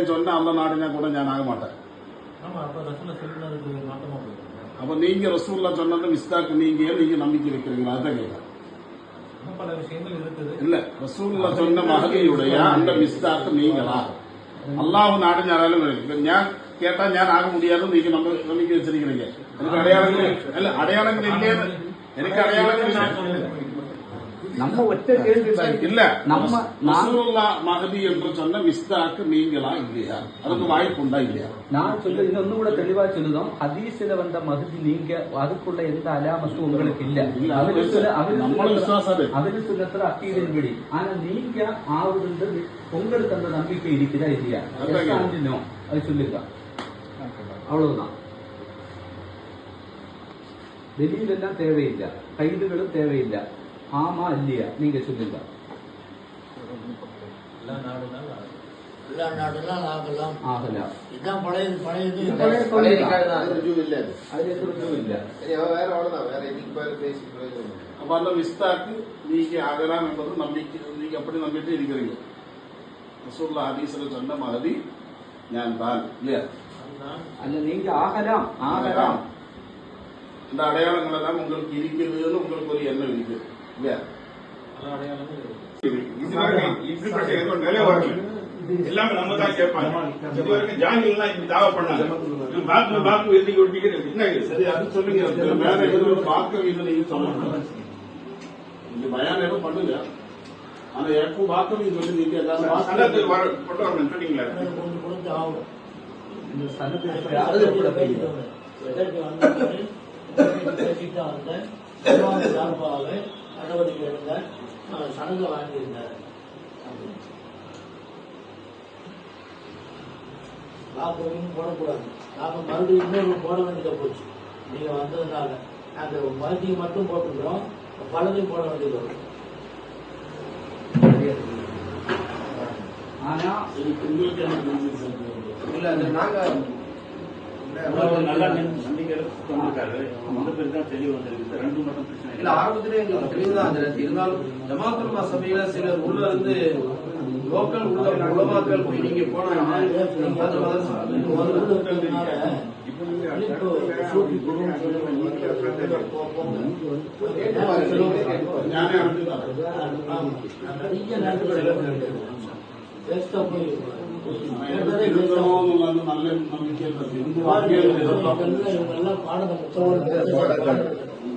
சொன்னா அந்த நாடுனா கூட ஞான் ஆக மாட்டேன் ஆமா அப்ப ரசூல சொல்லினதுக்கு மாற்றமா போயிருக்கு அப்ப நீங்க ரசூல்லா சொன்னது மிஸ்தாக்கு நீங்க நீங்க நம்பிக்கை வைக்கிறீங்களா அதான் கேட்கறேன் இன்னும் பல விஷயங்கள் இருக்குது இல்ல ரசூல்லா சொன்ன மகதியுடைய அந்த மிஸ்தாக்கு நீங்களா அல்லாஹ் நாடு ஞானாலும் இருக்கு. ഞാൻ കേട്ടാ ഞാൻ ആക முடியாதுன்னு நீங்க நம்ம நம்பிக்கை வச்சிருக்கிறீங்க எனக்கு அடையாளங்கள் இல்ல அடையாளங்கள் இல்லையே எனக்கு அடையாளங்கள் இல்லை நம்ம ஒற்ற கேள்வி. இல்ல. நம்ம நான் ரசூலுல்லா மகதி என்று சொன்ன மிஸ்தாக்கு நீங்களா இல்லையா? அதுக்கு வாய்ப்புண்டா இல்லையா? நான் சொல்ல இன்னொன்னு கூட தெளிவா சொல்லுதோம். ஹதீஸ்ல வந்த மகுதி நீங்க அதுக்குள்ள எந்த அலாமத்தும் உங்களுக்கு இல்ல. அவரு அவரு. அவரு சொல்லத்துல அக்கீதின்படி ஆனா நீங்க ஆகுதுன்றது உங்களுக்கு அந்த நம்பிக்கை இருக்குதா இல்லையா. அது சொல்லுங்க. அவ்வளவுதான். வெளியிலெல்லாம் தேவையில்லை. கைதுகளும் தேவையில்லை. ஆமா இல்லையா நீங்க சொல்லுங்க எல்லா நாடுனாலும் எல்லா நாடுலாம் ஆகலாம் ஆகலாம் இதுதான் பழைய பழையது இது பழைய பழைய சொல்லுங்க. காலம் தான். அது ருஜுவு இல்ல அது. அதுல எந்த ருஜுவும் இல்ல சரி, அவ வேற அவ்வளவுதான். வேற இதுக்கு மேல பேசி பிரயோஜனம் இல்லை. அப்ப அந்த மிஸ்தாக்கு நீங்க ஆகலாம் என்பது நம்பிக்கை நீங்க அப்படி நம்பிட்டு இருக்கிறீங்க ரசூல்லா ஹதீஸ்ல சொன்ன மகதி ஞான் தான் இல்லையா அதுதான் அல்ல நீங்க ஆகலாம் ஆகலாம் ஆகலாம் இந்த அடையாளங்கள் எல்லாம் உங்களுக்கு இருக்கிறதுன்னு உங்களுக்கு ஒரு எண்ணம் இருக்கு இல்லையா எல்லாமே நம்ம தான் கேட்பாங்க இதுவரைக்கும் ஜாங்கிலாம் இப்படி தாவ பண்ணாங்க ஒட்டிக்கிறது என்ன சரி அது சொல்லுங்க மேல ஏதோ ஒரு சொல்லணும் இந்த பயான் பண்ணுங்க ஆனா எனக்கும் வாக்கு சொல்லி நீங்க ஏதாவது கொண்டு வரணும் சொன்னீங்களா கொஞ்சம் கொடுத்து ஆகும் இந்த சனத்தை எடுங்க நான் சனங்க வாங்கியிருந்தேன் லாபம் போடக்கூடாது. லாபம் மறுபடியும் இன்னொரு போட வேண்டியதா போச்சு. நீங்க வந்ததுனால அந்த மருந்தையும் மட்டும் போட்டுக்கிறோம். பலதையும் போட வேண்டியது வரும். ஆனா சரி உங்களுக்கு என்ன புரிஞ்சுது சார்? இல்ல, அது நாங்க நல்லா நம்பிக்கை வந்திருக்காரு அந்த பேர் தான் தெளிவு வந்திருக்கு. இல்ல. ஆரம்பத்திலே எங்களுக்கு தெளிவு தான் இருந்துச்சு இருந்தாலும் ஜமாத்துல்மா சபையில இருந்து லோக்கல் உள்ள நீங்க நிறைய நாட்கள் வேஸ்டா போயிருக்கும் இவங்கெல்லாம் பாடத்தை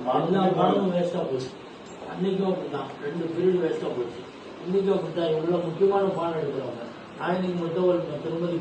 எல்லா பாடமும் வேஸ்டா போச்சு அன்னைக்கும் அப்படிதான் முக்கியமான பாடம் எடுக்கிறவங்க திருமதி